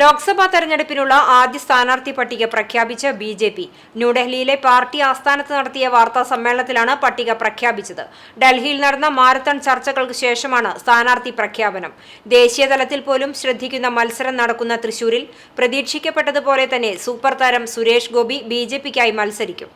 ലോക്സഭാ തെരഞ്ഞെടുപ്പിനുള്ള ആദ്യ സ്ഥാനാർത്ഥി പട്ടിക പ്രഖ്യാപിച്ച ബി ജെ പി. ന്യൂഡൽഹിയിലെ പാർട്ടി ആസ്ഥാനത്ത് നടത്തിയ വാർത്താ സമ്മേളനത്തിലാണ് പട്ടിക പ്രഖ്യാപിച്ചത്. ഡൽഹിയിൽ നടന്ന മാരത്തൺ ചർച്ചകൾക്ക് ശേഷമാണ് സ്ഥാനാർത്ഥി പ്രഖ്യാപനം. ദേശീയ തലത്തിൽ പോലും ശ്രദ്ധിക്കുന്ന മത്സരം നടക്കുന്ന തൃശൂരിൽ പ്രതീക്ഷിക്കപ്പെട്ടതുപോലെ തന്നെ സൂപ്പർ താരം സുരേഷ് ഗോപി ബി ജെ പിക്കായി മത്സരിക്കും.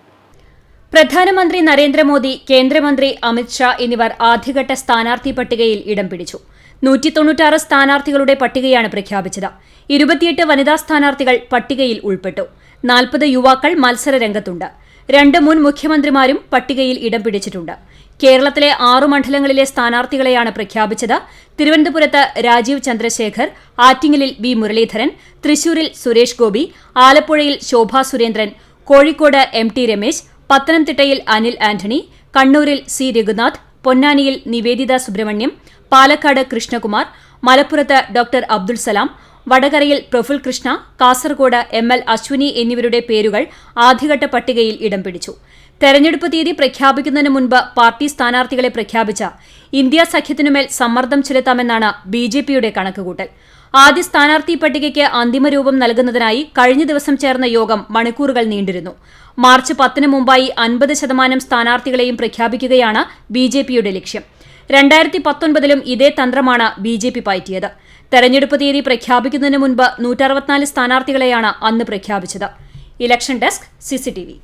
പ്രധാനമന്ത്രി നരേന്ദ്രമോദി കേന്ദ്രമന്ത്രി അമിത്ഷാ എന്നിവർ ആദ്യഘട്ട സ്ഥാനാർത്ഥി പട്ടികയിൽ ഇടം പിടിച്ചു. നൂറ്റി തൊണ്ണൂറ്റാറ് സ്ഥാനാർത്ഥികളുടെ പട്ടികയാണ് പ്രഖ്യാപിച്ചത്. ഇരുപത്തിയെട്ട് വനിതാ സ്ഥാനാർത്ഥികൾ പട്ടികയിൽ ഉൾപ്പെട്ടു. നാൽപ്പത് യുവാക്കൾ മത്സര രംഗത്തുണ്ട് രണ്ട് മുൻ മുഖ്യമന്ത്രിമാരും പട്ടികയിൽ ഇടം പിടിച്ചിട്ടുണ്ട്. കേരളത്തിലെ ആറു മണ്ഡലങ്ങളിലെ സ്ഥാനാർത്ഥികളെയാണ് പ്രഖ്യാപിച്ചത്. തിരുവനന്തപുരത്ത് രാജീവ് ചന്ദ്രശേഖർ ആറ്റിങ്ങലിൽ വി മുരളീധരൻ തൃശൂരിൽ സുരേഷ് ഗോപി ആലപ്പുഴയിൽ ശോഭാ സുരേന്ദ്രൻ കോഴിക്കോട് എം ടി രമേശ് പത്തനംതിട്ടയിൽ അനിൽ ആന്റണി കണ്ണൂരിൽ സി രഘുനാഥ് പൊന്നാനിയിൽ നിവേദിത സുബ്രഹ്മണ്യം പാലക്കാട് കൃഷ്ണകുമാർ മലപ്പുറത്ത് ഡോക്ടർ അബ്ദുൾ സലാം വടകരയിൽ പ്രഫുൽ കൃഷ്ണ കാസർഗോഡ് എം എൽ അശ്വിനി എന്നിവരുടെ പേരുകൾ ആദ്യഘട്ട പട്ടികയിൽ ഇടം പിടിച്ചു. തെരഞ്ഞെടുപ്പ് തീയതി പ്രഖ്യാപിക്കുന്നതിന് മുൻപ് പാർട്ടി സ്ഥാനാർത്ഥികളെ പ്രഖ്യാപിച്ച ഇന്ത്യ സഖ്യത്തിനുമേൽ സമ്മർദ്ദം ചെലുത്താമെന്നാണ് ബി ജെ പിയുടെ കണക്കുകൂട്ടൽ. ആദ്യ സ്ഥാനാർത്ഥി പട്ടികയ്ക്ക് അന്തിമരൂപം നൽകുന്നതിനായി കഴിഞ്ഞ ദിവസം ചേർന്ന യോഗം മണിക്കൂറുകൾ നീണ്ടിരുന്നു. മാർച്ച് പത്തിന് മുമ്പായി അൻപത് ശതമാനം സ്ഥാനാർത്ഥികളെയും പ്രഖ്യാപിക്കുകയാണ് ബി ലക്ഷ്യം. രണ്ടായിരത്തി പത്തൊൻപതിലും ഇതേ തന്ത്രമാണ് ബി ജെ പി പയറ്റിയത്. തെരഞ്ഞെടുപ്പ് തീയതി പ്രഖ്യാപിക്കുന്നതിന് മുൻപ് നൂറ്ററുപത്തിനാല് സ്ഥാനാർത്ഥികളെയാണ് അന്ന് പ്രഖ്യാപിച്ചത്. Election desk CCTV